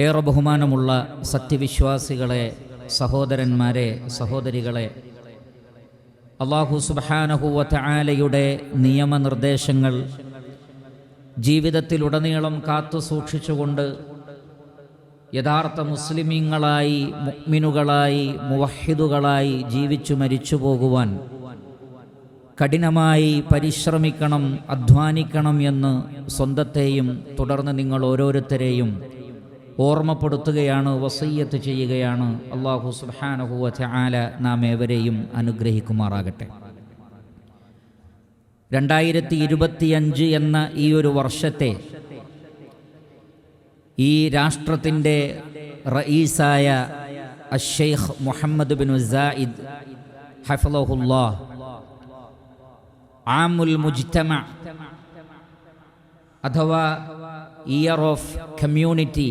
ഏറെ ബഹുമാനമുള്ള സത്യവിശ്വാസികളെ സഹോദരന്മാരെ സഹോദരികളെ അള്ളാഹു സുബാനഹുവത്ത് ആലയുടെ നിയമനിർദ്ദേശങ്ങൾ ജീവിതത്തിലുടനീളം കാത്തു സൂക്ഷിച്ചുകൊണ്ട് യഥാർത്ഥ മുസ്ലിമീങ്ങളായി മുക്മിനുകളായി മുവഹിദുകളായി ജീവിച്ചു മരിച്ചു പോകുവാൻ കഠിനമായി പരിശ്രമിക്കണം അധ്വാനിക്കണം എന്ന് സ്വന്തത്തെയും തുടർന്ന് നിങ്ങൾ ഓരോരുത്തരെയും ഓർമ്മപ്പെടുത്തുകയാണ് വസയ്യത്ത് ചെയ്യുകയാണ്. അള്ളാഹു സുബാനഹുവ ആല നാം ഏവരെയും അനുഗ്രഹിക്കുമാറാകട്ടെ. രണ്ടായിരത്തി ഇരുപത്തിയഞ്ച് എന്ന ഈ ഒരു വർഷത്തെ ഈ രാഷ്ട്രത്തിന്റെ റയീസായ അഷെയ്ഖ് മുഹമ്മദ് ബിൻ സായിദ് ഹഫലഹുല്ലാ ആമുൽ മുജ്തമ അഥവാ ഇയർ ഓഫ് കമ്മ്യൂണിറ്റി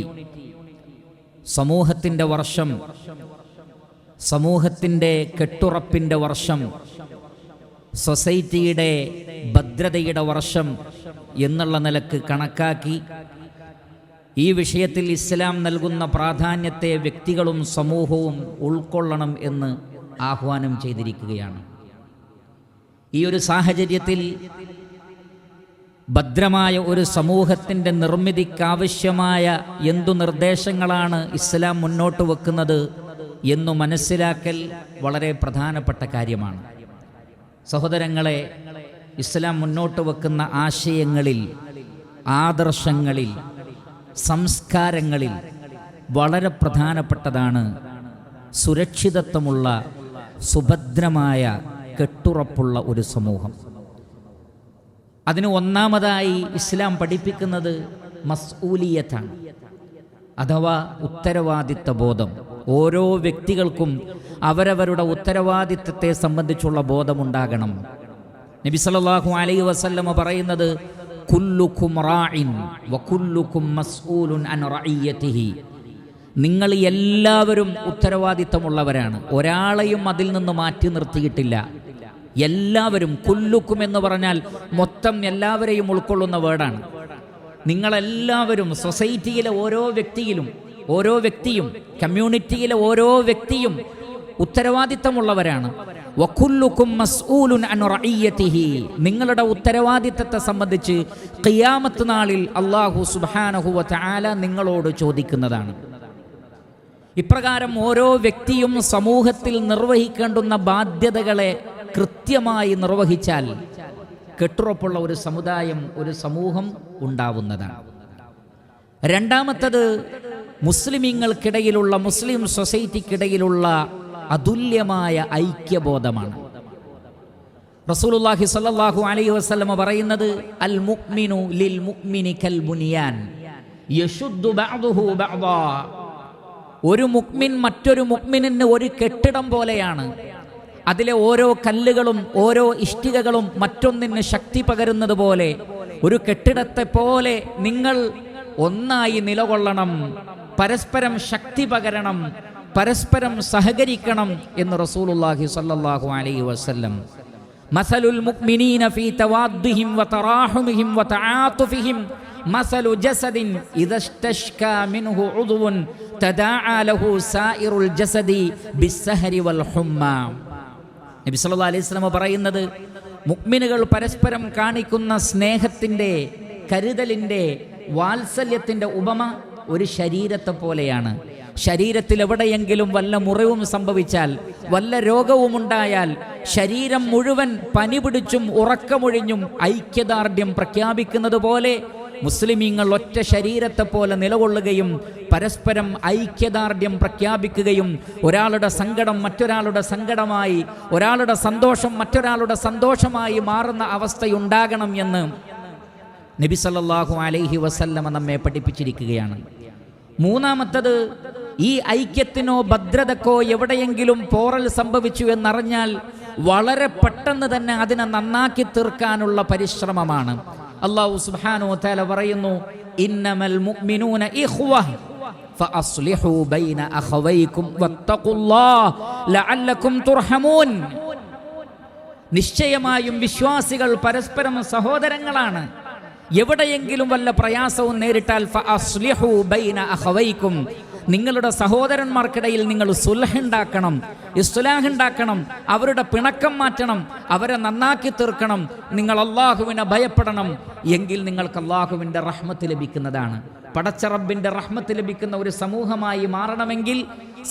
സമൂഹത്തിന്റെ വർഷം സമൂഹത്തിന്റെ കെട്ടുറപ്പിന്റെ വർഷം സൊസൈറ്റിയുടെ ഭദ്രതയുടെ വർഷം എന്നുള്ള നിലയ്ക്ക് കണക്കാക്കി ഈ വിഷയത്തിൽ ഇസ്ലാം നൽകുന്ന പ്രാധാന്യത്തെ വ്യക്തികളും സമൂഹവും ഉൾക്കൊള്ളണം എന്ന് ആഹ്വാനം ചെയ്തിരിക്കുകയാണ്. ഈ ഒരു സാഹചര്യത്തിൽ ഭദ്രമായ ഒരു സമൂഹത്തിന്റെ നിർമ്മിതിക്കാവശ്യമായ എന്തു നിർദ്ദേശങ്ങളാണ് ഇസ്ലാം മുന്നോട്ട് വെക്കുന്നത് എന്നു മനസ്സിലാക്കൽ വളരെ പ്രധാനപ്പെട്ട കാര്യമാണ്. സഹോദരങ്ങളെ ഇസ്ലാം മുന്നോട്ട് വെക്കുന്ന ആശയങ്ങളിൽ ആദർശങ്ങളിൽ സംസ്കാരങ്ങളിൽ വളരെ പ്രധാനപ്പെട്ടതാണ് സുരക്ഷിതത്വമുള്ള സുഭദ്രമായ കെട്ടുറപ്പുള്ള ഒരു സമൂഹം. അതിന് ഒന്നാമതായി ഇസ്ലാം പഠിപ്പിക്കുന്നത് മസ്ഊലിയത്താണ്. അഥവാ ഉത്തരവാദിത്ത ബോധം. ഓരോ വ്യക്തികൾക്കും അവരവരുടെ ഉത്തരവാദിത്തത്തെ സംബന്ധിച്ചുള്ള ബോധമുണ്ടാകണം. നബി സല്ലല്ലാഹു അലൈഹി വസല്ലമ പറയുന്നത് കുല്ലുക്കും റാഇൻ വകുല്ലുക്കും അൻ നിങ്ങൾ എല്ലാവരും ഉത്തരവാദിത്തമുള്ളവരാണ് ഒരാളെയും അതിൽ നിന്ന് മാറ്റി നിർത്തിയിട്ടില്ല. എല്ലാവരും കുല്ലുക്കും എന്ന് പറഞ്ഞാൽ മൊത്തം എല്ലാവരെയും ഉൾക്കൊള്ളുന്ന വേർഡാണ്. നിങ്ങളെല്ലാവരും സൊസൈറ്റിയിലെ ഓരോ വ്യക്തിയിലും ഓരോ വ്യക്തിയും കമ്മ്യൂണിറ്റിയിലെ ഓരോ വ്യക്തിയും ഉത്തരവാദിത്തമുള്ളവരാണ്. നിങ്ങളുടെ ഉത്തരവാദിത്തത്തെ സംബന്ധിച്ച് ഖിയാമത്ത് നാളിൽ അള്ളാഹു സുബ്ഹാനഹു വ തആല നിങ്ങളോട് ചോദിക്കുന്നതാണ്. ഇപ്രകാരം ഓരോ വ്യക്തിയും സമൂഹത്തിൽ നിർവഹിക്കേണ്ടുന്ന ബാധ്യതകളെ കൃത്യമായി നിർവഹിച്ചാൽ കെട്ടുറപ്പുള്ള ഒരു സമുദായം ഒരു സമൂഹം ഉണ്ടാവുന്നതാണ്. രണ്ടാമത്തത് മുസ്ലിമീങ്ങൾക്കിടയിലുള്ള മുസ്ലിം സൊസൈറ്റിക്കിടയിലുള്ള അതുല്യമായ ഐക്യബോധമാണ്. റസൂലുള്ളാഹി സ്വല്ലല്ലാഹു അലൈഹി വസല്ലമ പറയുന്നത് അൽ മുക്മിനു ലിൽ മുക്മിനി കൽ ബഅദാ. ഒരു മുക്മിൻ മറ്റൊരു മുക്മിനിന് ഒരു കെട്ടിടം പോലെയാണ്. അതിലെ ഓരോ കല്ലുകളും ഓരോ ഇഷ്ടികകളും മറ്റൊന്നിന് ശക്തി പകരുന്നത് പോലെ ഒരു കെട്ടിടത്തെ പോലെ നിങ്ങൾ ഒന്നായി നിലകൊള്ളണം. പരസ്പരം ശക്തി പകരണം പരസ്പരം സഹകരിക്കണം എന്ന് റസൂലുള്ളാഹി സ്വല്ലല്ലാഹു അലൈഹി വസല്ലം. മസലുൽ മുഅ്മിനീന ഫീ തവാദ്ദിഹിം വതറാഹുമിഹിം വതആതുഫിഹിം മസലു ജസദിൻ ഇദസ്തഷ്കാ മിൻഹു ഉദ്വുൻ തദാഅ ലഹു സായിറുൽ ജസദി ബിസ്സഹരി വൽ ഹുമ്മ. നബി സല്ലല്ലാഹു അലൈഹി വസല്ലം പറയുന്നത് മുക്മിനുകൾ പരസ്പരം കാണിക്കുന്ന സ്നേഹത്തിന്റെ കരുതലിന്റെ വാത്സല്യത്തിന്റെ ഉപമ ഒരു ശരീരത്തെ പോലെയാണ്. ശരീരത്തിൽ എവിടെയെങ്കിലും വല്ല മുറിവും സംഭവിച്ചാൽ വല്ല രോഗവും ഉണ്ടായാൽ ശരീരം മുഴുവൻ പനി പിടിച്ചും ഉറക്കമൊഴിഞ്ഞും ഐക്യദാർഢ്യം പ്രഖ്യാപിക്കുന്നത് പോലെ മുസ്ലിമീങ്ങൾ ഒറ്റ ശരീരത്തെ പോലെ നിലകൊള്ളുകയും പരസ്പരം ഐക്യദാർഢ്യം പ്രഖ്യാപിക്കുകയും ഒരാളുടെ സങ്കടം മറ്റൊരാളുടെ സങ്കടമായി ഒരാളുടെ സന്തോഷം മറ്റൊരാളുടെ സന്തോഷമായി മാറുന്ന അവസ്ഥയുണ്ടാകണം എന്ന് നബി സല്ലല്ലാഹു അലൈഹി വസല്ലമ നമ്മെ പഠിപ്പിച്ചിരിക്കുകയാണ്. മൂന്നാമത്തത് ഈ ഐക്യത്തിനോ ഭദ്രതക്കോ എവിടെയെങ്കിലും പോറൽ സംഭവിച്ചു എന്നറിഞ്ഞാൽ വളരെ പെട്ടെന്ന് തന്നെ അതിനെ നന്നാക്കി തീർക്കാനുള്ള പരിശ്രമമാണ്. അള്ളാഹു സുബ്ഹാനഹു തആല പറയുന്നു ഇന്നമൽ മുഅ്മിനൂന ഇഖ്വ ഫഅസ്ലിഹു ബൈന അഖവൈക്കും വത്തഖുല്ലാഹ ലഅല്ലകും തുർഹമൂൻ. നിശ്ചയമായും വിശ്വാസികൾ പരസ്പരം സഹോദരങ്ങളാണ്. എവിടെയെങ്കിലും വല്ല പ്രയാസവും നേരിട്ടാൽ ഫഅസ്ലിഹു ബൈന അഖവൈക്കും നിങ്ങളുടെ സഹോദരന്മാർക്കിടയിൽ നിങ്ങൾ സുലഹുണ്ടാക്കണം ഇസ്തുലാഹുണ്ടാക്കണം അവരുടെ പിണക്കം മാറ്റണം അവരെ നന്നാക്കി തീർക്കണം നിങ്ങൾ അള്ളാഹുവിനെ ഭയപ്പെടണം എങ്കിൽ നിങ്ങൾക്ക് അള്ളാഹുവിന്റെ റഹ്മത്ത് ലഭിക്കുന്നതാണ്. പടച്ചറബിന്റെ റഹ്മത്ത് ലഭിക്കുന്ന ഒരു സമൂഹമായി മാറണമെങ്കിൽ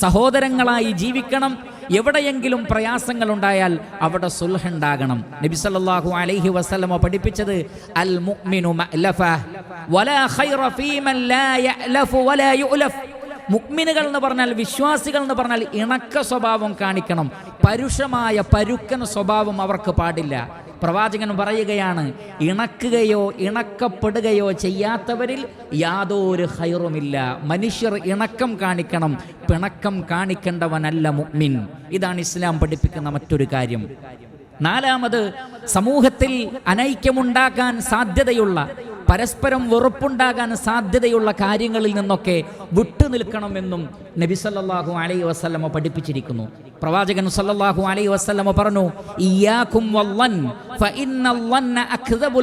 സഹോദരങ്ങളായി ജീവിക്കണം. എവിടെയെങ്കിലും പ്രയാസങ്ങൾ ഉണ്ടായാൽ അവിടെ സുൽഹുണ്ടാകണം നബി സല്ലല്ലാഹു അലൈഹി വസല്ലമ പഠിപ്പിച്ചത് അൽ മുഅ്മിനു മഅലഫ വലാ ഖൈറ ഫീമൻ ലാ യഅലഫു വലാ യുഅലഫ്. മുക്മിനുകൾ എന്ന് പറഞ്ഞാൽ വിശ്വാസികൾ എന്ന് പറഞ്ഞാൽ ഇണക്ക സ്വഭാവം കാണിക്കണം. പരുഷമായ പരുക്കൻ സ്വഭാവം അവർക്ക് പാടില്ല. പ്രവാചകൻ പറയുകയാണ് ഇണക്കുകയോ ഇണക്കപ്പെടുകയോ ചെയ്യാത്തവരിൽ യാതൊരു ഹൈറുമില്ല മനുഷ്യർ ഇണക്കം കാണിക്കണം പിണക്കം കാണിക്കേണ്ടവനല്ല മുക്മിൻ ഇതാണ് ഇസ്ലാം പഠിപ്പിക്കുന്ന മറ്റൊരു കാര്യം. നാലാമത് സമൂഹത്തിൽ അനൈക്യമുണ്ടാക്കാൻ സാധ്യതയുള്ള പരസ്പരം വെറുപ്പുണ്ടാകാൻ സാധ്യതയുള്ള കാര്യങ്ങളിൽ നിന്നൊക്കെ വിട്ടുനിൽക്കണമെന്നും നബി സല്ലാഹു അലൈ വസ്ലമ പഠിപ്പിച്ചിരിക്കുന്നു. പ്രവാചകൻ സല്ലാഹു അലൈ വസ്ലമ പറഞ്ഞു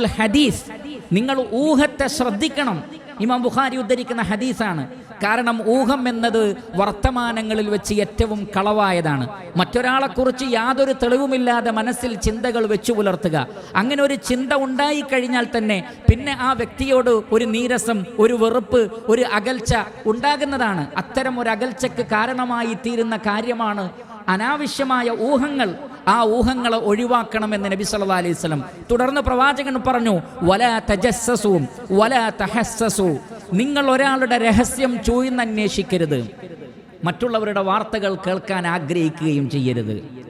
ഹദീസ്. നിങ്ങൾ ഊഹത്തെ ശ്രദ്ധിക്കണം. ഇമാം ബുഖാരി ഉദ്ധരിക്കുന്ന ഹദീസാണ് കാരണം ഊഹം എന്നത് വർത്തമാനങ്ങളിൽ വെച്ച് ഏറ്റവും കളവായതാണ്. മറ്റൊരാളെക്കുറിച്ച് യാതൊരു തെളിവുമില്ലാതെ മനസ്സിൽ ചിന്തകൾ വെച്ചു പുലർത്തുക. അങ്ങനെ ഒരു ചിന്ത ഉണ്ടായിക്കഴിഞ്ഞാൽ തന്നെ പിന്നെ ആ വ്യക്തിയോട് ഒരു നീരസം ഒരു വെറുപ്പ് ഒരു അകൽച്ച ഉണ്ടാകുന്നതാണ്. അത്തരം ഒരു അകൽച്ചയ്ക്ക് കാരണമായി തീരുന്ന കാര്യമാണ് അനാവശ്യമായ ഊഹങ്ങൾ. ആ ഊഹങ്ങളെ ഒഴിവാക്കണമെന്ന് നബി സല്ലല്ലാഹു അലൈഹി തുടർന്ന് പ്രവാചകൻ പറഞ്ഞു വല തജസ്സസു വല തഹസ്സസു. നിങ്ങൾ ഒരാളുടെ രഹസ്യം ചൂഴ്ന്നന്വേഷിക്കരുത് മറ്റുള്ളവരുടെ വാർത്തകൾ കേൾക്കാൻ ആഗ്രഹിക്കുകയും ചെയ്യരുത്.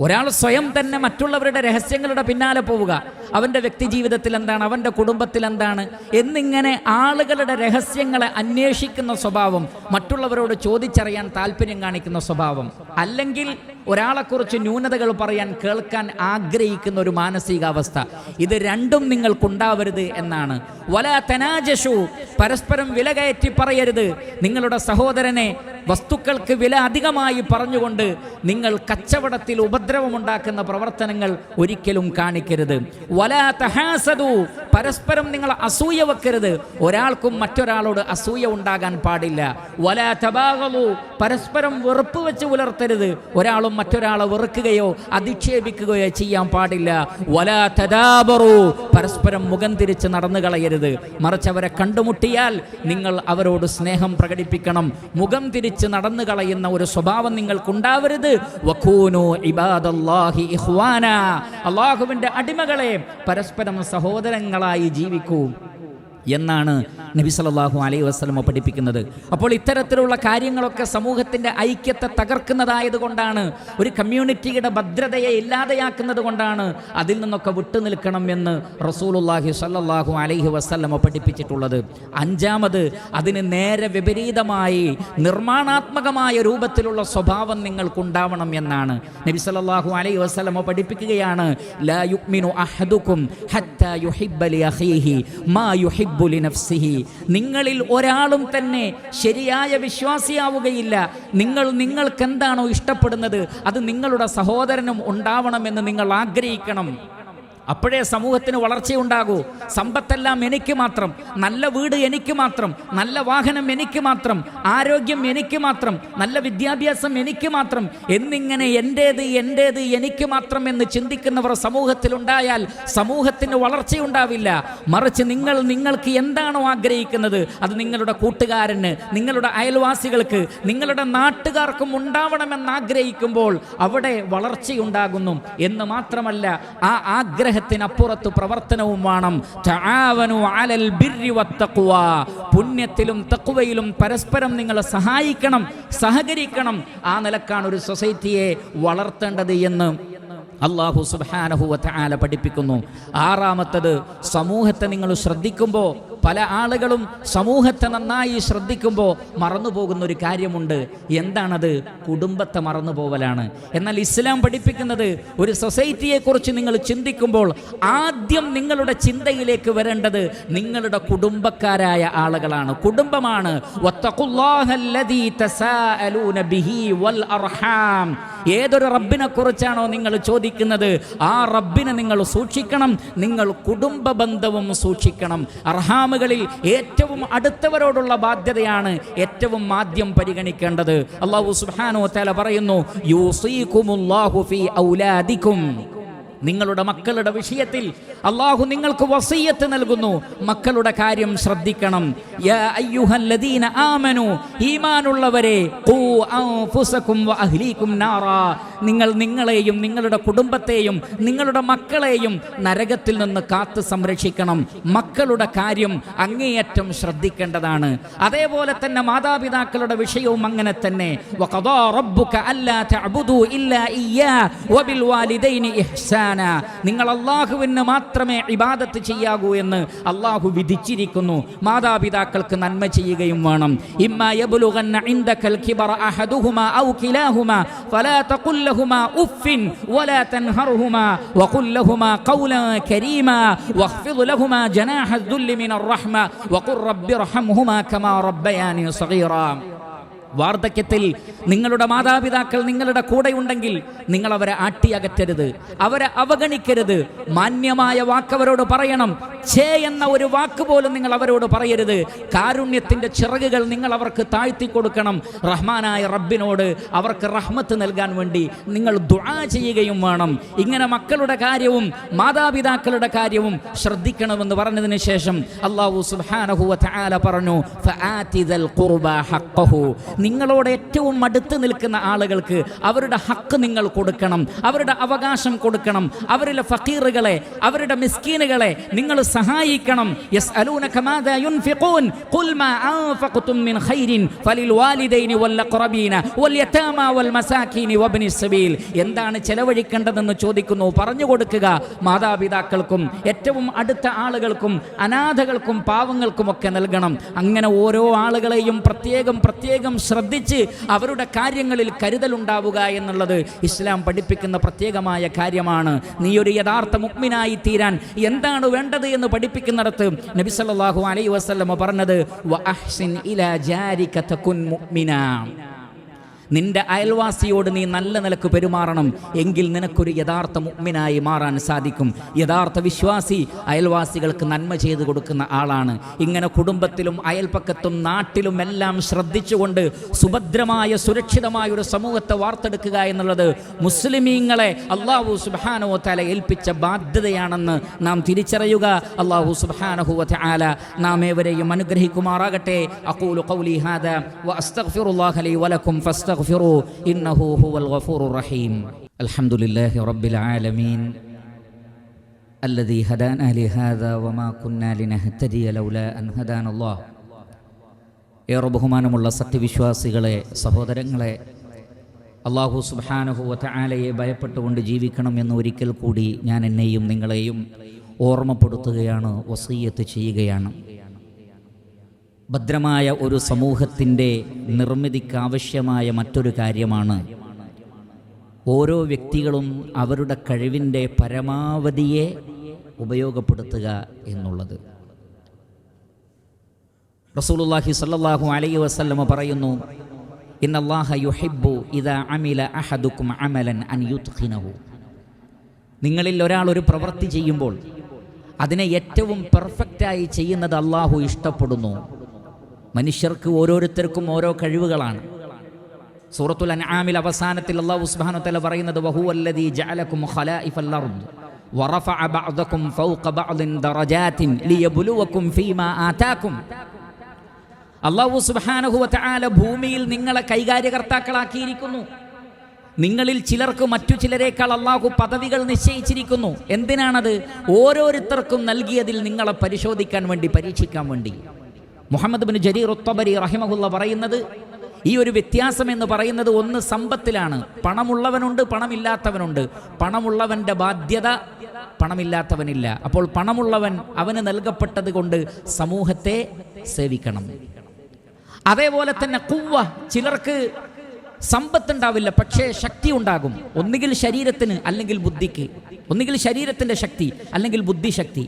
ഒരാൾ സ്വയം തന്നെ മറ്റുള്ളവരുടെ രഹസ്യങ്ങളുടെ പിന്നാലെ പോവുക. അവന്റെ വ്യക്തിജീവിതത്തിൽ എന്താണ് അവന്റെ കുടുംബത്തിൽ എന്താണ് എന്നിങ്ങനെ ആളുകളുടെ രഹസ്യങ്ങളെ അന്വേഷിക്കുന്ന സ്വഭാവം മറ്റുള്ളവരോട് ചോദിച്ചറിയാൻ താല്പര്യം കാണിക്കുന്ന സ്വഭാവം. അല്ലെങ്കിൽ ഒരാളെക്കുറിച്ച് ന്യൂനതകൾ പറയാൻ കേൾക്കാൻ ആഗ്രഹിക്കുന്ന ഒരു മാനസികാവസ്ഥ. ഇത് രണ്ടും നിങ്ങൾക്കുണ്ടാവരുത് എന്നാണ്. വല തനാജഷു പരസ്പരം വില കയറ്റി പറയരുത്. നിങ്ങളുടെ സഹോദരനെ വസ്തുക്കൾക്ക് വില അധികമായി പറഞ്ഞുകൊണ്ട് നിങ്ങൾ കച്ചവടത്തിൽ ഉപദ്രവമുണ്ടാക്കുന്ന പ്രവർത്തനങ്ങൾ ഒരിക്കലും കാണിക്കരുത്. വല തഹാസതു പരസ്പരം നിങ്ങൾ അസൂയ വെക്കരുത്. ഒരാൾക്കും മറ്റൊരാളോട് അസൂയ ഉണ്ടാകാൻ പാടില്ല. വല തപാകവു പരസ്പരം വെറുപ്പ് വെച്ച് പുലർത്തരുത്. ഒരാളും മറ്റൊരാളെ വെറുക്കുകയോ അധിക്ഷേപിക്കുകയോ ചെയ്യാൻ പാടില്ല. വലാ തദാബറു. പരസ്പരം മുഖം തിരിച്ച് നടന്നു കളയരുത്. മറിച്ച് അവരെ കണ്ടുമുട്ടിയാൽ നിങ്ങൾ അവരോട് സ്നേഹം പ്രകടിപ്പിക്കണം. മുഖം തിരിച്ച് നടന്നു കളയുന്ന ഒരു സ്വഭാവം നിങ്ങൾക്കുണ്ടാവരുത്. വഖൂനു ഇബാദല്ലാഹി ഇഖ്വാന. അടിമകളെ പരസ്പരം സഹോദരങ്ങളായി ജീവിക്കൂ. എന്നാണ് നബി സല്ലല്ലാഹു അലൈഹി വസ്ലമ പഠിപ്പിക്കുന്നത്. അപ്പോൾ ഇത്തരത്തിലുള്ള കാര്യങ്ങളൊക്കെ സമൂഹത്തിന്റെ ഐക്യത്തെ തകർക്കുന്നതായതുകൊണ്ടാണ് ഒരു കമ്മ്യൂണിറ്റിയുടെ ഭദ്രതയെ ഇല്ലാതെയാക്കുന്നത് കൊണ്ടാണ് അതിൽ നിന്നൊക്കെ വിട്ടുനിൽക്കണം എന്ന് റസൂലുള്ളാഹി സല്ലാഹു അലൈഹി വസ്ലമ പഠിപ്പിച്ചിട്ടുള്ളത്. അഞ്ചാമത് അതിന് നേരെ വിപരീതമായി നിർമ്മാണാത്മകമായ രൂപത്തിലുള്ള സ്വഭാവം നിങ്ങൾക്കുണ്ടാവണം എന്നാണ് നബി സല്ലല്ലാഹു അലൈഹി വസ്ലമ പഠിപ്പിക്കുകയാണ്. ലാ യുക്മിനു അഹദുക്കും ഹത്താ യുഹിബ്ബ ലി അഖീഹി മാ യുഹിബ്ബു ലി നഫ്സിഹി നിങ്ങളിൽ ഒരാളും തന്നെ ശരിയായ വിശ്വാസിയാവുകയില്ല. നിങ്ങൾ നിങ്ങൾക്കെന്താണോ ഇഷ്ടപ്പെടുന്നത് അത് നിങ്ങളുടെ സഹോദരനും ഉണ്ടാവണമെന്ന് നിങ്ങൾ ആഗ്രഹിക്കണം. അപ്പോഴേ സമൂഹത്തിന് വളർച്ചയുണ്ടാകൂ. സമ്പത്തെല്ലാം എനിക്ക് മാത്രം നല്ല വീട് എനിക്ക് മാത്രം നല്ല വാഹനം എനിക്ക് മാത്രം ആരോഗ്യം എനിക്ക് മാത്രം നല്ല വിദ്യാഭ്യാസം എനിക്ക് മാത്രം എന്നിങ്ങനെ എന്റേത് എന്റേത് എനിക്ക് മാത്രം എന്ന് ചിന്തിക്കുന്നവർ സമൂഹത്തിലുണ്ടായാൽ സമൂഹത്തിന് വളർച്ചയുണ്ടാവില്ല. മറിച്ച് നിങ്ങൾ നിങ്ങൾക്ക് എന്താണോ ആഗ്രഹിക്കുന്നത് അത് നിങ്ങളുടെ കൂട്ടുകാരന് നിങ്ങളുടെ അയൽവാസികൾക്ക് നിങ്ങളുടെ നാട്ടുകാർക്കും ഉണ്ടാവണമെന്ന് ആഗ്രഹിക്കുമ്പോൾ അവിടെ വളർച്ചയുണ്ടാകുന്നു. എന്ന് മാത്രമല്ല ആ ആഗ്രഹത്തിനപ്പുറത്ത് പ്രവർത്തനവും വേണം. അലൽ. പുണ്യത്തിലും തക്കുവയിലും പരസ്പരം നിങ്ങൾ സഹായിക്കണം സഹകരിക്കണം. ആ നിലക്കാണ് ഒരു സൊസൈറ്റിയെ വളർത്തേണ്ടത് എന്ന് അള്ളാഹു സുബാനഹു ആല പഠിപ്പിക്കുന്നു. ആറാമത്തത് സമൂഹത്തെ നിങ്ങൾ ശ്രദ്ധിക്കുമ്പോൾ പല ആളുകളും സമൂഹത്തെ നന്നായി ശ്രദ്ധിക്കുമ്പോൾ മറന്നു പോകുന്ന ഒരു കാര്യമുണ്ട്. എന്താണത്? കുടുംബത്തെ മറന്നു പോവലാണ് എന്നാൽ ഇസ്ലാം പഠിപ്പിക്കുന്നത് ഒരു സൊസൈറ്റിയെക്കുറിച്ച് നിങ്ങൾ ചിന്തിക്കുമ്പോൾ ആദ്യം നിങ്ങളുടെ ചിന്തയിലേക്ക് വരേണ്ടത് നിങ്ങളുടെ കുടുംബക്കാരായ ആളുകളാണ്. കുടുംബമാണ്. അർഹാം. ഏതൊരു റബ്ബിനെ കുറിച്ചാണോ നിങ്ങൾ ചോദിക്കുന്നത്? ആ റബ്ബിനെ നിങ്ങൾ സൂക്ഷിക്കണം. നിങ്ങൾ കുടുംബ ബന്ധവും സൂക്ഷിക്കണം അർഹാമുകളിൽ ഏറ്റവും അടുത്തവരോടുള്ള ബാധ്യതയാണ് ഏറ്റവും ആദ്യം പരിഗണിക്കേണ്ടത്. അള്ളാഹു സുബ്ഹാനഹു തല പറയുന്നു യൂസീകുമുല്ലാഹു ഫീ ഔലാദിക്കും. നിങ്ങളുടെ മക്കളുടെ വിഷയത്തിൽ അള്ളാഹു നിങ്ങൾക്ക് വസീയത്ത് നൽകുന്നു. മക്കളുടെ കാര്യം ശ്രദ്ധിക്കണം. ഈമാനുള്ളവരെ നിങ്ങൾ നിങ്ങളെയും നിങ്ങളുടെ കുടുംബത്തെയും നിങ്ങളുടെ മക്കളെയും നരകത്തിൽ നിന്ന് കാത്തു സംരക്ഷിക്കണം. മക്കളുടെ കാര്യം അങ്ങേയറ്റം ശ്രദ്ധിക്കേണ്ടതാണ്. അതേപോലെ തന്നെ മാതാപിതാക്കളുടെ വിഷയവും അങ്ങനെ തന്നെ. വഖദാ റബ്ബുക അല്ലാ തഅബുദു ഇല്ലാ ഇയ്യാ വബിൽ വാലിദൈനി ഇഹ്സാന നിങ്ങൾ അള്ളാഹുവിന് മാത്രമേ ഇബാദത്ത് ചെയ്യാകൂ എന്ന് അള്ളാഹു വിധിച്ചിരിക്കുന്നു മാതാപിതാക്കൾക്ക് നന്മ ചെയ്യുകയും വേണം ഇമ്മ യബ്ലുഗന്ന ഇൻദകൽ കിബറ അഹദുഹുമാ ഔ കിലാഹുമാ ഫലാ തഖുൽ ലഹുമാ ഉഫിൻ വലാ തൻഹർഹുമാ വഖുൽ ലഹുമാ ഖൗലൻ കരീമാ വഖ്ഫിദ് ലഹുമാ ജനാഹ الذل من الرحمة وقل رب ارحمهما كما ربياني صغيرا വാർദ്ധക്യത്തിൽ നിങ്ങളുടെ മാതാപിതാക്കൾ നിങ്ങളുടെ കൂടെ ഉണ്ടെങ്കിൽ നിങ്ങൾ അവരെ ആട്ടിയകറ്റരുത് അവരെ അവഗണിക്കരുത്. മാന്യമായ വാക്കവരോട് പറയണം. ഛേ എന്ന ഒരു വാക്ക് പോലും നിങ്ങൾ അവരോട് പറയരുത്. കാരുണ്യത്തിന്റെ ചിറകുകൾ നിങ്ങൾ അവർക്ക് താഴ്ത്തി കൊടുക്കണം. റഹ്മാനായ റബ്ബിനോട് അവർക്ക് റഹ്മത്ത് നൽകാൻ വേണ്ടി നിങ്ങൾ ദുആ ചെയ്യുകയും വേണം. ഇങ്ങനെ മക്കളുടെ കാര്യവും മാതാപിതാക്കളുടെ കാര്യവും ശ്രദ്ധിക്കണമെന്ന് പറഞ്ഞതിന് ശേഷം അള്ളാഹു തആല പറഞ്ഞു നിങ്ങളോട് ഏറ്റവും അടുത്ത് നിൽക്കുന്ന ആളുകൾക്ക് അവരുടെ ഹക്ക് നിങ്ങൾ കൊടുക്കണം അവരുടെ അവകാശം കൊടുക്കണം അവരുടെ ഫക്കീറുകളെ അവരുടെ മിസ്കീനുകളെ നിങ്ങൾ സഹായിക്കണം. എന്താണ് ചെലവഴിക്കേണ്ടതെന്ന് ചോദിക്കുന്നു? പറഞ്ഞു കൊടുക്കുക. മാതാപിതാക്കൾക്കും ഏറ്റവും അടുത്ത ആളുകൾക്കും അനാഥകൾക്കും പാവങ്ങൾക്കും ഒക്കെ നൽകണം. അങ്ങനെ ഓരോ ആളുകളെയും പ്രത്യേകം പ്രത്യേകം ശ്രദ്ധിച്ച് അവരുടെ കാര്യങ്ങളിൽ കരുതലുണ്ടാവുക എന്നുള്ളത് ഇസ്ലാം പഠിപ്പിക്കുന്ന പ്രത്യേകമായ കാര്യമാണ് നീ ഒരു യഥാർത്ഥ മുക്മിനായി തീരാൻ എന്താണ് വേണ്ടത് എന്ന് പഠിപ്പിക്കുന്നിടത്ത് നബി അലൈ വസ്ലമ പറഞ്ഞത് "വ അഹ്സിൻ ജാരിക തകുൻ മുഅ്മിനാ." നിന്റെ അയൽവാസിയോട് നീ നല്ല നിലയ്ക്ക് പെരുമാറണം എങ്കിൽ നിനക്കൊരു യഥാർത്ഥ മുഗ്മിനായി മാറാൻ സാധിക്കും. യഥാർത്ഥ വിശ്വാസി അയൽവാസികൾക്ക് നന്മ ചെയ്തു കൊടുക്കുന്ന ആളാണ്. ഇങ്ങനെ കുടുംബത്തിലും അയൽപ്പക്കത്തും നാട്ടിലും എല്ലാം ശ്രദ്ധിച്ചുകൊണ്ട് സുഭദ്രമായ സുരക്ഷിതമായ ഒരു സമൂഹത്തെ വാർത്തെടുക്കുക എന്നുള്ളത് മുസ്ലിമീങ്ങളെ അള്ളാഹു സുബാനോ തല ഏൽപ്പിച്ച ബാധ്യതയാണെന്ന് നാം തിരിച്ചറിയുക. അള്ളാഹു സുബാനഹു ആല നാം ഏവരെയും അനുഗ്രഹിക്കുമാറാകട്ടെ. അക്കൂലു ഖൗലി ഹാദ വ അസ്തഗ്ഫിറുല്ലാഹ ലി വലക്കും ഫസ്തഗ്ഫിറൂ ഇന്നഹു ഹുവൽ ഗഫൂറുർ റഹീം അൽഹംദുലില്ലാഹി റബ്ബിൽ ആലമീൻ الذي هدانا لهذا وما كنا لنهتدي لولا أن هدانا الله ഏറെ ബഹുമാനമുള്ള സത്യവിശ്വാസികളെ സഹോദരങ്ങളെ അള്ളാഹു സുബാനഹുവ ആലയെ ഭയപ്പെട്ടുകൊണ്ട് ജീവിക്കണം എന്ന് ഒരിക്കൽ കൂടി ഞാൻ എന്നെയും നിങ്ങളെയും ഓർമ്മപ്പെടുത്തുകയാണ് വസീയത്ത് ചെയ്യുകയാണ് ഭദ്രമായ ഒരു സമൂഹത്തിന്റെ നിർമ്മിതിക്കാവശ്യമായ മറ്റൊരു കാര്യമാണ്. ഓരോ വ്യക്തികളും അവരുടെ കഴിവിന്റെ പരമാവധിയെ ഉപയോഗപ്പെടുത്തുക എന്നുള്ളത്. റസൂലുള്ളാഹി സല്ലല്ലാഹു അലൈഹി വസല്ലമ പറയുന്നു ഇന്നല്ലാഹ യുഹിബ്ബു ഇദാ അമില അഹദുക്കും അമലൻ അൻ യുത്ഖിനഹു. നിങ്ങളിൽ ഒരാൾ ഒരു പ്രവൃത്തി ചെയ്യുമ്പോൾ അതിനെ ഏറ്റവും പെർഫെക്റ്റായി ചെയ്യുന്നത് അള്ളാഹു ഇഷ്ടപ്പെടുന്നു. മനുഷ്യർക്ക് ഓരോരുത്തർക്കും ഓരോ കഴിവുകളാണ്. സൂറത്തുൽ അൻആമിൽ അവസാനത്തിൽ അള്ളാഹു സുബ്ഹാനഹു വതആല പറയുന്നത് വഹുവല്ലദീ ജഅലകും ഖലായിഫൽ അർദ് ബഅദകും ഫൗഖ ബഅദിൻ ദറജാതിൻ ലിയബ്ലുവകും ഫീമാ ആതാകും. അല്ലാഹു സുബ്ഹാനഹു വതആല ഭൂമിയിൽ നിങ്ങളെ കൈകാര്യകർത്താക്കളാക്കിയിരിക്കുന്നു. നിങ്ങളിൽ ചിലർക്ക് മറ്റു ചിലരേക്കാൾ അള്ളാഹു പദവികൾ നിശ്ചയിച്ചിരിക്കുന്നു. എന്തിനാണത്? ഓരോരുത്തർക്കും നൽകിയതിൽ നിങ്ങളെ പരിശോധിക്കാൻ വേണ്ടി പരീക്ഷിക്കാൻ വേണ്ടി. മുഹമ്മദ് ബിൻ ജരീർ ഉത്തബരി റഹിമഹുല്ല പറയുന്നത് ഈ ഒരു വ്യത്യാസം എന്ന് പറയുന്നത് ഒന്ന് സമ്പത്തിലാണ്. പണമുള്ളവനുണ്ട് പണമില്ലാത്തവനുണ്ട്. പണമുള്ളവന്റെ ബാധ്യത പണമില്ലാത്തവനില്ല. അപ്പോൾ പണമുള്ളവൻ അവന് നൽകപ്പെട്ടത് കൊണ്ട് സമൂഹത്തെ സേവിക്കണം. അതേപോലെ തന്നെ കുവ്വ ചിലർക്ക് സമ്പത്തുണ്ടാവില്ല പക്ഷേ ശക്തി ഉണ്ടാകും. ഒന്നുകിൽ ശരീരത്തിന് അല്ലെങ്കിൽ ബുദ്ധിക്ക്. ഒന്നുകിൽ ശരീരത്തിന്റെ ശക്തി അല്ലെങ്കിൽ ബുദ്ധിശക്തി.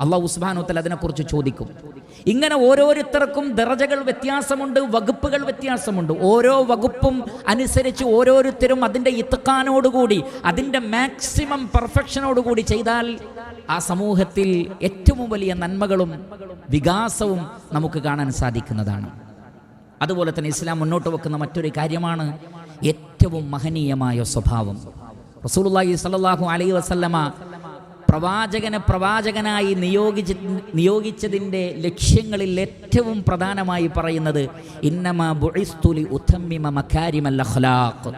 അള്ളാഹു ഉസ്മാനോത്തൽ അതിനെക്കുറിച്ച് ചോദിക്കും. ഇങ്ങനെ ഓരോരുത്തർക്കും ദറജകൾ വ്യത്യാസമുണ്ട് വകുപ്പുകൾ വ്യത്യാസമുണ്ട്. ഓരോ വകുപ്പും അനുസരിച്ച് ഓരോരുത്തരും അതിന്റെ ഇത്തക്കാനോടുകൂടി അതിന്റെ മാക്സിമം പെർഫെക്ഷനോടുകൂടി ചെയ്താൽ ആ സമൂഹത്തിൽ ഏറ്റവും വലിയ നന്മകളും വികാസവും നമുക്ക് കാണാൻ സാധിക്കുന്നതാണ്. അതുപോലെ തന്നെ ഇസ്ലാം മുന്നോട്ട് വെക്കുന്ന മറ്റൊരു കാര്യമാണ് ഏറ്റവും മഹനീയമായ സ്വഭാവം. റസൂലുള്ളാഹി സ്വല്ലല്ലാഹു അലൈഹി വസല്ലമ പ്രവാചകനെ പ്രവാചകനായി നിയോഗിച്ച നിയോഗിച്ചതിന്റെ ലക്ഷ്യങ്ങളിൽ ഏറ്റവും പ്രധാനമായി പറയുന്നത് ഇന്നമ മക്കാരിമൽ അഖ്ലാഖ്.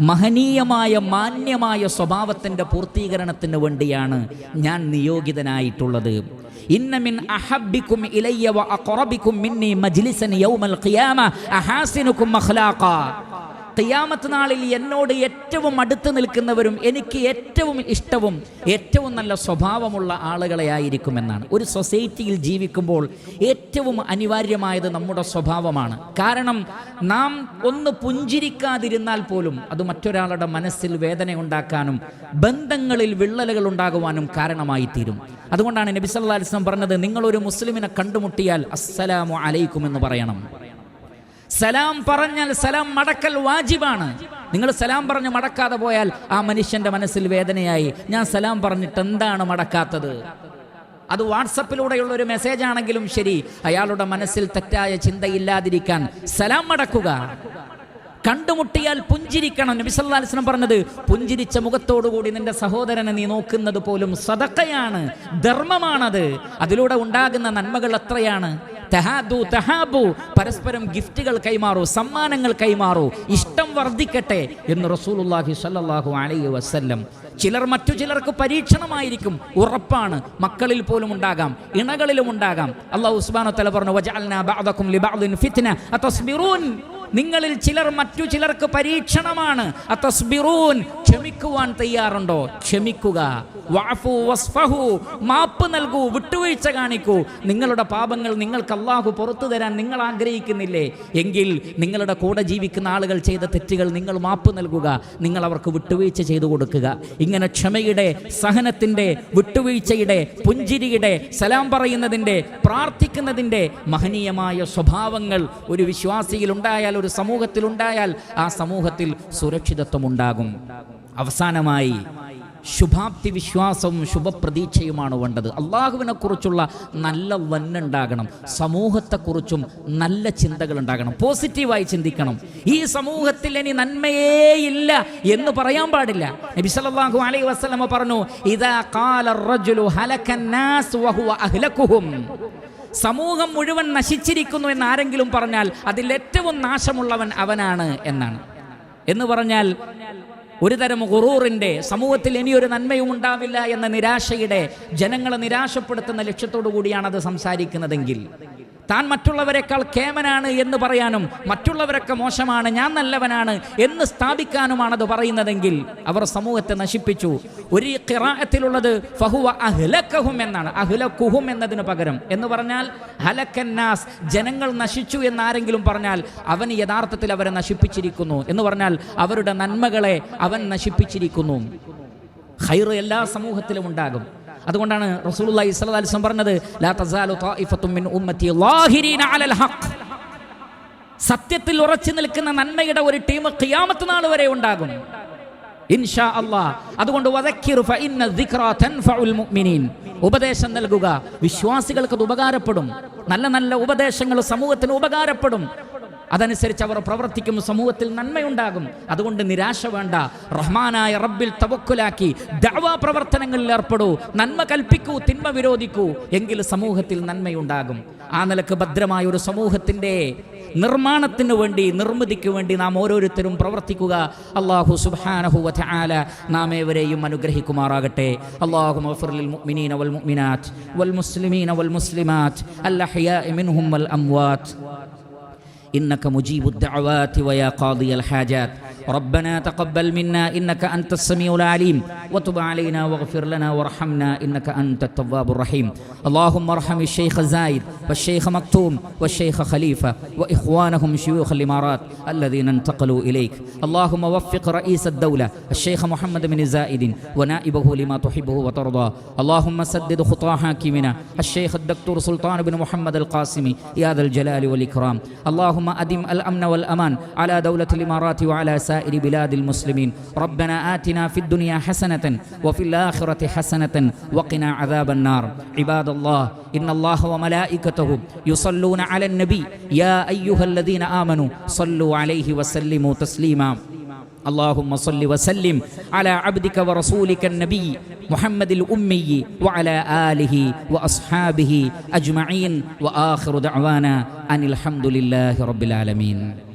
മഹനീയമായ മാന്യമായ സ്വഭാവത്തിന്റെ പൂർത്തീകരണത്തിന് വേണ്ടിയാണ് ഞാൻ നിയോഗിതനായിട്ടുള്ളത്. ഇന്നമിൻ മജ്ലിസൻ യൗമൽ ഖിയാമ ഖിയാമത്ത് നാളിൽ എന്നോട് ഏറ്റവും അടുത്ത് നിൽക്കുന്നവരും എനിക്ക് ഏറ്റവും ഇഷ്ടവും ഏറ്റവും നല്ല സ്വഭാവമുള്ള ആളുകളെ ആയിരിക്കുമെന്നാണ്. ഒരു സൊസൈറ്റിയിൽ ജീവിക്കുമ്പോൾ ഏറ്റവും അനിവാര്യമായത് നമ്മുടെ സ്വഭാവമാണ്. കാരണം നാം ഒന്ന് പുഞ്ചിരിക്കാതിരുന്നാൽ പോലും അത് മറ്റൊരാളുടെ മനസ്സിൽ വേദന ഉണ്ടാക്കാനും ബന്ധങ്ങളിൽ വിള്ളലുകൾ ഉണ്ടാകുവാനും കാരണമായി തീരും അതുകൊണ്ടാണ് നബി സല്ലല്ലാഹു അലൈഹി വസല്ലം പറഞ്ഞത് നിങ്ങളൊരു മുസ്ലിമിനെ കണ്ടുമുട്ടിയാൽ അസ്സലാമു അലൈക്കും എന്ന് പറയണം. സലാം പറഞ്ഞാൽ സലാം മടക്കൽ വാജിബാണ്. നിങ്ങൾ സലാം പറഞ്ഞ് മടക്കാതെ പോയാൽ ആ മനുഷ്യന്റെ മനസ്സിൽ വേദനയായി. ഞാൻ സലാം പറഞ്ഞിട്ട് എന്താണ് മടക്കാത്തത്? അത് വാട്സപ്പിലൂടെയുള്ള ഒരു മെസ്സേജ് ആണെങ്കിലും ശരി. അയാളുടെ മനസ്സിൽ തെറ്റായ ചിന്തയില്ലാതിരിക്കാൻ സലാം മടക്കുക. കണ്ടുമുട്ടിയാൽ പുഞ്ചിരിക്കണം. നബി പറഞ്ഞത് പുഞ്ചിരിച്ച മുഖത്തോടുകൂടി നിന്റെ സഹോദരനെ നീ നോക്കുന്നത് പോലും സദക്കയാണ് ധർമ്മമാണത്. അതിലൂടെ ഉണ്ടാകുന്ന നന്മകൾ എത്രയാണ്? തഹാദു തഹാബു. പരസ്പരം ഗിഫ്റ്റുകൾ കൈമാറൂ സമ്മാനങ്ങൾ കൈമാറൂ. ഇഷ്ടം വർദ്ധിക്കട്ടെ എന്ന് റസൂലുള്ളാഹി സല്ലാഹു അലൈഹി വസ്ല്ലം. ചിലർ മറ്റു ചിലർക്ക് പരീക്ഷണമായിരിക്കും. ഉറപ്പാണ്. മക്കളിൽ പോലും ഉണ്ടാകാം. ഇണകളിലും ഉണ്ടാകാം. അള്ളാഹു ഉസ്മാനോ തല പറഞ്ഞു നിങ്ങളിൽ ചിലർ മറ്റു ചിലർക്ക് പരീക്ഷണമാണ്. ക്ഷമിക്കുവാൻ തയ്യാറുണ്ടോ? ക്ഷമിക്കുക. വസ്ഫഹു മാപ്പ് നൽകൂ വിട്ടുവീഴ്ച കാണിക്കൂ. നിങ്ങളുടെ പാപങ്ങൾ നിങ്ങൾക്ക് അള്ളാഹു പുറത്തു തരാൻ നിങ്ങൾ ആഗ്രഹിക്കുന്നില്ലേ? എങ്കിൽ നിങ്ങളുടെ കൂടെ ജീവിക്കുന്ന ആളുകൾ ചെയ്ത തെറ്റുകൾ നിങ്ങൾ മാപ്പ് നൽകുക. നിങ്ങൾ അവർക്ക് വിട്ടുവീഴ്ച ചെയ്തു കൊടുക്കുക. ഇങ്ങനെ ക്ഷമയുടെ സഹനത്തിന്റെ വിട്ടുവീഴ്ചയുടെ പുഞ്ചിരിയുടെ സലാം പറയുന്നതിന്റെ പ്രാർത്ഥിക്കുന്നതിന്റെ മഹനീയമായ സ്വഭാവങ്ങൾ ഒരു വിശ്വാസിയിൽ ഉണ്ടായാൽ ഒരു ഒരു സമൂഹത്തിൽ ഉണ്ടായാൽ ആ സമൂഹത്തിൽ സുരക്ഷിതത്വം ഉണ്ടാകും അവസാനമായി ശുഭാപ്തി വിശ്വാസവും ശുഭപ്രതീക്ഷയുമാണ് വേണ്ടത്. അള്ളാഹുവിനെക്കുറിച്ചുള്ള നല്ല വന്നുണ്ടാകണം സമൂഹത്തെക്കുറിച്ചും നല്ല ചിന്തകൾ ഉണ്ടാകണം പോസിറ്റീവായി ചിന്തിക്കണം. ഈ സമൂഹത്തിൽ ഇനി നന്മയേ ഇല്ല എന്ന് പറയാൻ പാടില്ല. നബി സല്ലല്ലാഹു അലൈഹി പറഞ്ഞു ഇദാ ഖാല റജുലു വഹുവ സമൂഹം മുഴുവൻ നശിച്ചിരിക്കുന്നു എന്ന് ആരെങ്കിലും പറഞ്ഞാൽ അതിൽ ഏറ്റവും നാശമുള്ളവൻ അവനാണ് എന്നാണ്. എന്ന് പറഞ്ഞാൽ ഒരു തരം ഗുറൂറിന്റെ സമൂഹത്തിൽ ഇനിയൊരു നന്മയും ഉണ്ടാവില്ല എന്ന നിരാശയുടെ ജനങ്ങളെ നിരാശപ്പെടുത്തുന്ന ലക്ഷ്യത്തോടു കൂടിയാണ് അത് സംസാരിക്കുന്നതെങ്കിൽ താൻ മറ്റുള്ളവരെക്കാൾ കേമനാണ് എന്ന് പറയാനും മറ്റുള്ളവരൊക്കെ മോശമാണ് ഞാൻ നല്ലവനാണ് എന്ന് സ്ഥാപിക്കാനുമാണത് പറയുന്നതെങ്കിൽ അവർ സമൂഹത്തെ നശിപ്പിച്ചു. ഒരു കിറാഹത്തിലുള്ളത് ഫഹുവ അഹ്ലക്കഹും എന്നാണ്. അഹ്ലക്കുഹും എന്നതിന് പകരം. എന്ന് പറഞ്ഞാൽ ഹലക്കന്നാസ് ജനങ്ങൾ നശിച്ചു എന്നാരെങ്കിലും പറഞ്ഞാൽ അവൻ യഥാർത്ഥത്തിൽ അവരെ നശിപ്പിച്ചിരിക്കുന്നു. എന്ന് പറഞ്ഞാൽ അവരുടെ നന്മകളെ അവൻ നശിപ്പിച്ചിരിക്കുന്നു. ഹൈറ് എല്ലാ സമൂഹത്തിലും ഉണ്ടാകും. അതുകൊണ്ടാണ് റസൂലുള്ളാഹി സ്വല്ലല്ലാഹി അലൈഹി വസല്ലം പറഞ്ഞത് ലാ തസാലു ത്വായിഫത്തും മിൻ ഉമ്മത്തി ലാഹിരീന അലൽ ഹഖ്. സത്യത്തിൽ ഉറച്ചു നിൽക്കുന്ന നന്മയുടെ ഒരു ടീം ഖിയാമത്ത് നാൾ വരെ ഉണ്ടാകും. ഇൻഷാ അള്ളാ അതുകൊണ്ട് ഉപദേശം നൽകുക. വിശ്വാസികൾക്ക് അത് ഉപകാരപ്പെടും. നല്ല നല്ല ഉപദേശങ്ങൾ സമൂഹത്തിന് ഉപകാരപ്പെടും. അതനുസരിച്ച് അവർ പ്രവർത്തിക്കും സമൂഹത്തിൽ നന്മയുണ്ടാകും. അതുകൊണ്ട് നിരാശ വേണ്ട. റഹ്മാനായ റബ്ബിൽ തവക്കുലാക്കി. ദവാ പ്രവർത്തനങ്ങളിൽ ഏർപ്പെടൂ. നന്മ കൽപ്പിക്കൂ തിന്മ വിരോധിക്കൂ. എങ്കിൽ സമൂഹത്തിൽ നന്മയുണ്ടാകും. ആ നിലയ്ക്ക് ഭദ്രമായ ഒരു സമൂഹത്തിന്റെ നിർമ്മാണത്തിന് വേണ്ടി നിർമ്മിതിക്ക് വേണ്ടി നാം ഓരോരുത്തരും പ്രവർത്തിക്കുക. അള്ളാഹു സുബ്ഹാനഹു വതആല നാം ഏവരെയും അനുഗ്രഹിക്കുമാറാകട്ടെ. അള്ളാഹു മഗ്ഫിർ മുഅ്മിനീന വൽ വൽ മുസ്ലിമീന വൽ അംവാത്ത്. إنك مجيب الدعوات ويا قاضي الحاجات. ربنا تقبل منا إنك أنت السميع العليم وتب علينا واغفر لنا وارحمنا إنك أنت التواب الرحيم. اللهم ارحم الشيخ زايد والشيخ مكتوم والشيخ خليفة وإخوانهم شيوخ الإمارات الذين انتقلوا إليك. اللهم وفق رئيس الدولة الشيخ محمد بن زايد ونائبه لما تحبه وترضى. اللهم سدد خطى حاكمنا الشيخ الدكتور سلطان بن محمد القاسمي يا ذا الجلال والإكرام. اللهم أدم الأمن والأمان على دولة الإمارات وعلى سائر بلاد المسلمين. ربنا آتنا في الدنيا حسنة وفي الآخرة حسنة وقنا عذاب النار. عباد الله إن الله وملائكته يصلون على النبي. يا أيها الذين آمنوا صلوا عليه وسلموا تسليما. اللهم صل وسلم على عبدك ورسولك النبي محمد الأمي وعلى آله وأصحابه أجمعين. وآخر دعوانا أن الحمد لله رب العالمين.